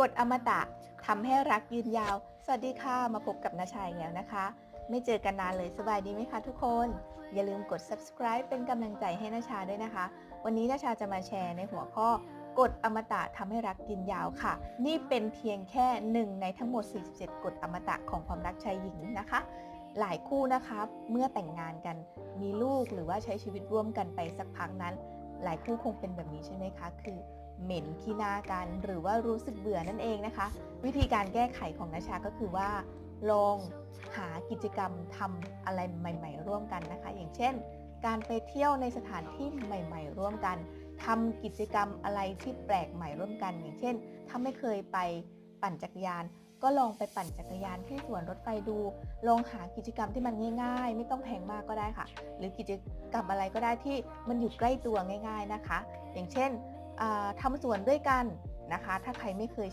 กฎอมตะทำให้รักยืนยาว สวัสดีค่ะ มาพบกับนาชายแล้วนะคะ ไม่เจอกันนานเลยสบายดีไหมคะทุกคน อย่าลืมกด subscribe เป็นกำลังใจให้นาชาด้วยนะคะ วันนี้นาชาจะมาแชร์ในหัวข้อกฎอมตะทำให้รักยืนยาวค่ะ นี่เป็นเพียงแค่หนึ่งในทั้งหมด 47 กฎอมตะของความรักชายหญิงนะคะ หลายคู่นะคะเมื่อแต่งงานกันมีลูกหรือว่าใช้ชีวิตร่วมกันไปสักพักนั้น หลายคู่คงเป็นแบบนี้ใช่ไหมคะ คือ เหม็นขี้หน้ากัน หรือว่ารู้สึกเบื่อนั่นเองนะคะ วิธีการแก้ไขของนาชาก็คือว่า ลองหากิจกรรมทำอะไรใหม่ ๆ ร่วมกันนะคะ อย่างเช่น การไปเที่ยวในสถานที่ใหม่ ๆ ร่วมกันทำกิจกรรมอะไรที่แปลกใหม่ร่วมกัน อย่างเช่น ถ้าไม่เคยไปปั่นจักรยานก็ลองไปปั่นจักรยานที่สวนรถไฟดู ลองหากิจกรรมที่มันง่าย ๆ ไม่ต้องแพงมากก็ได้ค่ะ หรือกิจกรรมอะไรก็ได้ที่มันอยู่ใกล้ตัวง่าย ๆนะคะ อย่างเช่น ทำสวนด้วยกันนะคะ ถ้าใครไม่เคยใช้